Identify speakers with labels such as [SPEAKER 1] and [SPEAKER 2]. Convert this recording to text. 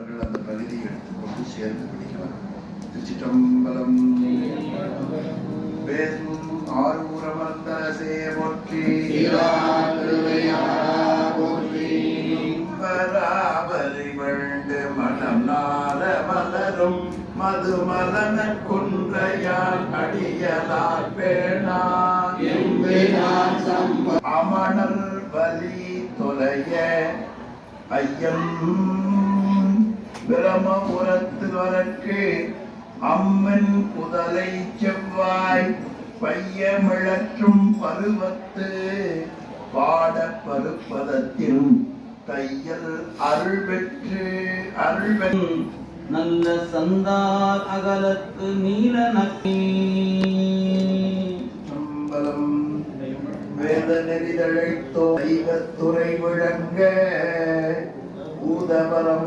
[SPEAKER 1] நண்பர்கள் அந்த பகுதியை எடுத்துக்கொண்டு சேர்ந்து பிடிக்கலாம். திருச்சிற்றம்பலம் பேசும் ஆரூரமர்ந்த சேவொற்றி வேண்டு மனம் நாள மலரும் மதுமலன குன்றையால் அடியலால் பேணா அமணர் வலி தொலைய ஐயம் பிரமபுரத்து வரற்கு அம்மன் குதலை செவ்வாய் பையமிழற்றும் பருவத்து பாட பருப்பதத்தில் தையல் அருள் பெற்று அருள்
[SPEAKER 2] நல்ல சந்தார் அகலத்து நீல நக்கி
[SPEAKER 1] சம்பலம் வேத நெறிதழைத்தோ தெய்வத்துறை விளங்க ஊதவரம்